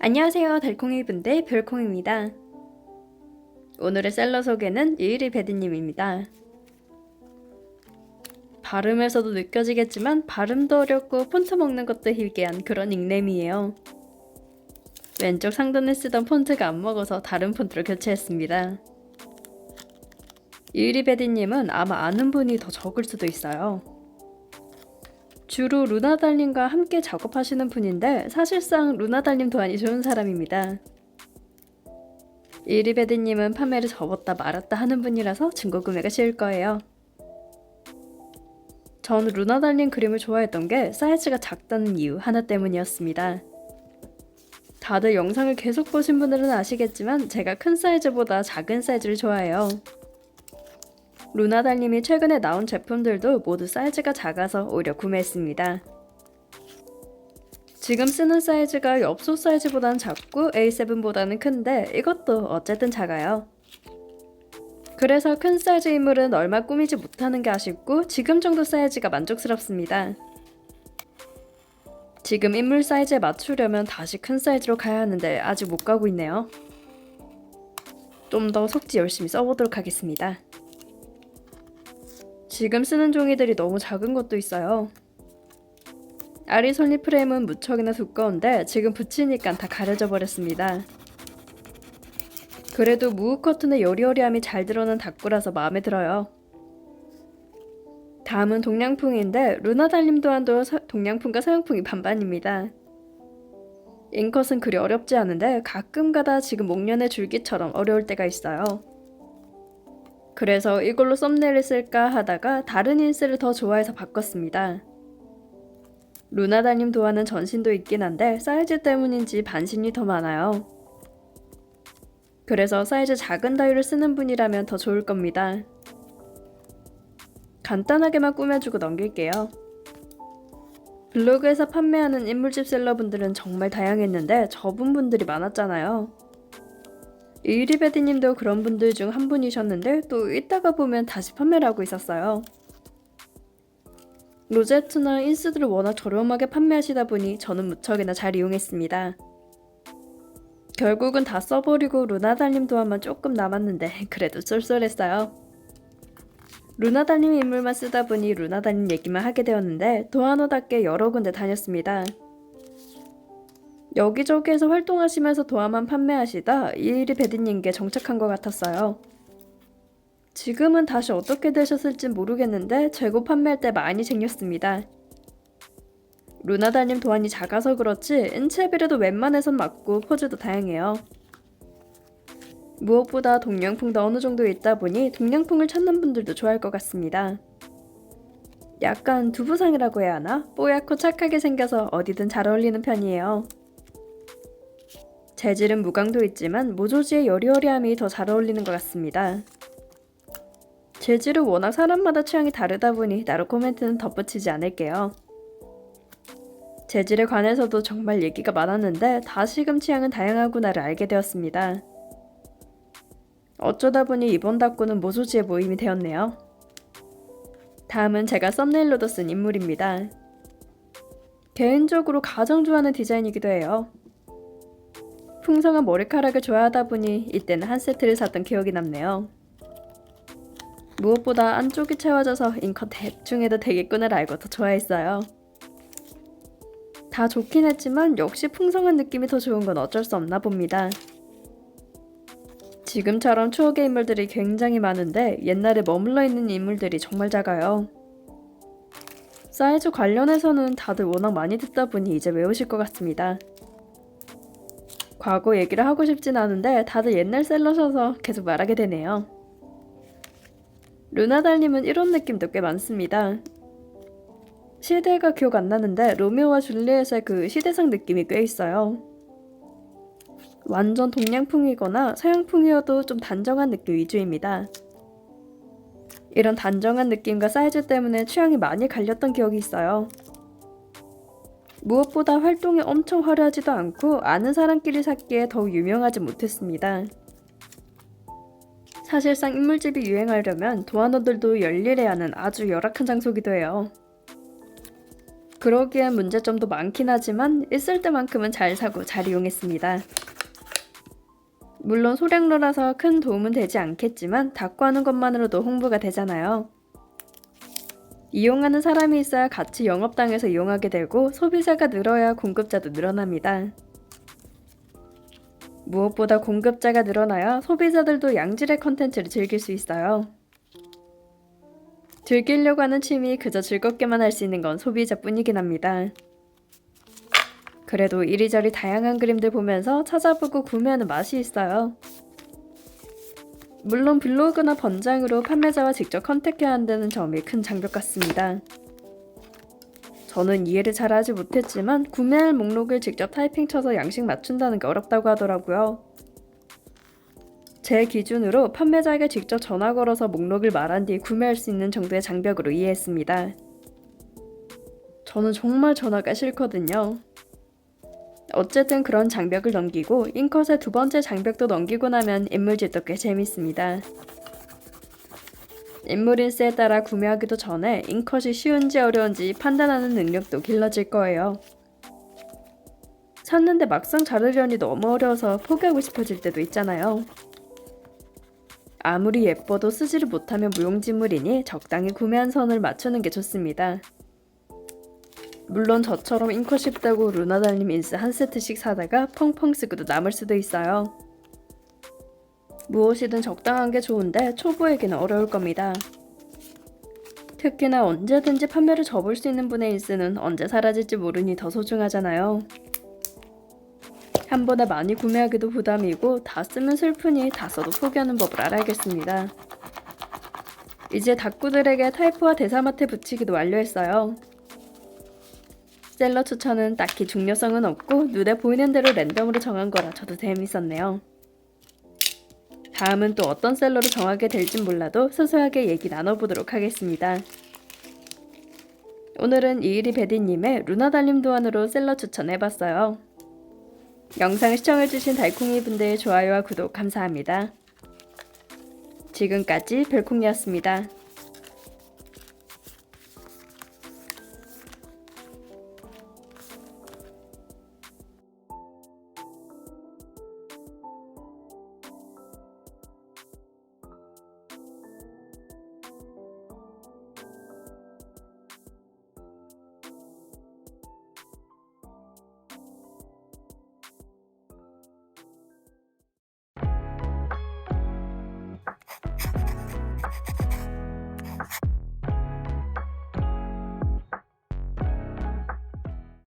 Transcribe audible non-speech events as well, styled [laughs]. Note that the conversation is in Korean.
안녕하세요 달콩이 분들 별콩입니다. 오늘의 셀러 소개는 유일이 베드님입니다. 발음에서도 느껴지겠지만 발음도 어렵고 폰트 먹는 것도 희귀한 그런 닉네임이에요. 왼쪽 상단에 쓰던 폰트가 안 먹어서 다른 폰트로 교체했습니다. 베드님은 아마 아는 분이 더 적을 수도 있어요. 주로 루나달님과 함께 작업하시는 분인데 사실상 루나달님 도안이 좋은 사람입니다. 이리베드님은 판매를 접었다 말았다 하는 분이라서 중고 구매가 쉬울 거예요. 전 루나달님 그림을 좋아했던 게 사이즈가 작다는 이유 하나 때문이었습니다. 다들 영상을 계속 보신 분들은 아시겠지만 제가 큰 사이즈보다 작은 사이즈를 좋아해요. 루나달님이 최근에 나온 제품들도 모두 사이즈가 작아서 오히려 구매했습니다. 지금 쓰는 사이즈가 엽소 사이즈보다는 작고 A7보다는 큰데 이것도 어쨌든 작아요. 그래서 큰 사이즈 인물은 얼마 꾸미지 못하는 게 아쉽고 지금 정도 사이즈가 만족스럽습니다. 지금 인물 사이즈에 맞추려면 다시 큰 사이즈로 가야 하는데 아직 못 가고 있네요. 좀 더 속지 열심히 써보도록 하겠습니다. 지금 쓰는 종이들이 너무 작은 것도 있어요. 아리솔리 프레임은 무척이나 두꺼운데 지금 붙이니까 다 가려져 버렸습니다. 그래도 무브 커튼의 여리여리함이 잘 드러난 다꾸라서 마음에 들어요. 다음은 동양풍인데 루나 달님 또한도 사- 동양풍과 서양풍이 반반입니다. 잉컷은 그리 어렵지 않은데 가끔가다 지금 목련의 줄기처럼 어려울 때가 있어요. 그래서 이걸로 썸네일을 쓸까 하다가 다른 인스를 더 좋아해서 바꿨습니다. 루나다님 도안은 전신도 있긴 한데 사이즈 때문인지 반신이 더 많아요. 그래서 사이즈 작은 다이를 쓰는 분이라면 더 좋을 겁니다. 간단하게만 꾸며주고 넘길게요. 블로그에서 판매하는 인물집 셀러분들은 정말 다양했는데 접은 분들이 많았잖아요. 이리베디님도 그런 분들 중 한 분이셨는데 또 이따가 보면 다시 판매를 하고 있었어요. 로제트나 인스들을 워낙 저렴하게 판매하시다 보니 저는 무척이나 잘 이용했습니다. 결국은 다 써버리고 루나달님 도안만 조금 남았는데 [laughs] 그래도 쏠쏠했어요. 루나달님 인물만 쓰다 보니 루나달님 얘기만 하게 되었는데 도안호답게 여러 군데 다녔습니다. 여기저기에서 활동하시면서 도안만 판매하시다 이 일이 베드님께 정착한 것 같았어요. 지금은 다시 어떻게 되셨을진 모르겠는데 재고 판매할 때 많이 생겼습니다. 루나다님 도안이 작아서 그렇지 인체비례도 웬만해선 맞고 포즈도 다양해요. 무엇보다 동양풍도 어느 정도 있다 보니 동양풍을 찾는 분들도 좋아할 것 같습니다. 약간 두부상이라고 해야 하나? 뽀얗고 착하게 생겨서 어디든 잘 어울리는 편이에요. 재질은 무광도 있지만 모조지의 여리여리함이 더 잘 어울리는 것 같습니다. 재질은 워낙 사람마다 취향이 다르다 보니 나로 코멘트는 덧붙이지 않을게요. 재질에 관해서도 정말 얘기가 많았는데 다시금 취향은 다양하구나를 알게 되었습니다. 어쩌다 보니 이번 닭구는 모조지의 모임이 되었네요. 다음은 제가 썸네일로도 쓴 인물입니다. 개인적으로 가장 좋아하는 디자인이기도 해요. 풍성한 머리카락을 좋아하다 보니 이때는 한 세트를 샀던 기억이 남네요. 무엇보다 안쪽이 채워져서 잉컷 대충 해도 되겠구나를 알고 더 좋아했어요. 다 좋긴 했지만 역시 풍성한 느낌이 더 좋은 건 어쩔 수 없나 봅니다. 지금처럼 추억의 인물들이 굉장히 많은데 옛날에 머물러 있는 인물들이 정말 작아요. 사이즈 관련해서는 다들 워낙 많이 듣다 보니 이제 외우실 것 같습니다. 과거 얘기를 하고 싶진 않은데 다들 옛날 셀러셔서 계속 말하게 되네요. 루나달님은 이런 느낌도 꽤 많습니다. 시대가 기억 안 나는데 로미오와 줄리엣의 그 시대상 느낌이 꽤 있어요. 완전 동양풍이거나 서양풍이어도 좀 단정한 느낌 위주입니다. 이런 단정한 느낌과 사이즈 때문에 취향이 많이 갈렸던 기억이 있어요. 무엇보다 활동이 엄청 화려하지도 않고 아는 사람끼리 샀기에 더욱 유명하지 못했습니다. 사실상 인물집이 유행하려면 도안원들도 열일해야 하는 아주 열악한 장소기도 해요. 그러기엔 문제점도 많긴 하지만 있을 때만큼은 잘 사고 잘 이용했습니다. 물론 소량로라서 큰 도움은 되지 않겠지만 닦고 하는 것만으로도 홍보가 되잖아요. 이용하는 사람이 있어야 같이 영업당해서 이용하게 되고 소비자가 늘어야 공급자도 늘어납니다. 무엇보다 공급자가 늘어나야 소비자들도 양질의 컨텐츠를 즐길 수 있어요. 즐기려고 하는 취미 그저 즐겁게만 할 수 있는 건 소비자뿐이긴 합니다. 그래도 이리저리 다양한 그림들 보면서 찾아보고 구매하는 맛이 있어요. 물론 블로그나 번장으로 판매자와 직접 컨택해야 한다는 점이 큰 장벽 같습니다. 저는 이해를 잘 하지 못했지만 구매할 목록을 직접 타이핑 쳐서 양식 맞춘다는 게 어렵다고 하더라고요. 제 기준으로 판매자에게 직접 전화 걸어서 목록을 말한 뒤 구매할 수 있는 정도의 장벽으로 이해했습니다. 저는 정말 전화가 싫거든요. 어쨌든 그런 장벽을 넘기고 인컷의 두 번째 장벽도 넘기고 나면 인물집도 꽤 재밌습니다. 인물 인스에 따라 구매하기도 전에 인컷이 쉬운지 어려운지 판단하는 능력도 길러질 거예요. 샀는데 막상 자르려니 너무 어려워서 포기하고 싶어질 때도 있잖아요. 아무리 예뻐도 쓰지를 못하면 무용지물이니 적당히 구매한 선을 맞추는 게 좋습니다. 물론 저처럼 인컷 쉽다고 루나달님 인스 한 세트씩 사다가 펑펑 쓰고도 남을 수도 있어요. 무엇이든 적당한 게 좋은데 초보에게는 어려울 겁니다. 특히나 언제든지 판매를 접을 수 있는 분의 인스는 언제 사라질지 모르니 더 소중하잖아요. 한 번에 많이 구매하기도 부담이고 다 쓰면 슬프니 다 써도 포기하는 법을 알아야겠습니다. 이제 닭구들에게 타이프와 대사마테 붙이기도 완료했어요. 셀러 추천은 딱히 중요성은 없고 눈에 보이는 대로 랜덤으로 정한 거라 저도 재밌었네요. 다음은 또 어떤 셀러로 정하게 될진 몰라도 소소하게 얘기 나눠보도록 하겠습니다. 오늘은 이일이 베디님의 루나달림 도안으로 셀러 추천해봤어요. 영상 시청해주신 달콩이 분들 좋아요와 구독 감사합니다. 지금까지 별콩이었습니다.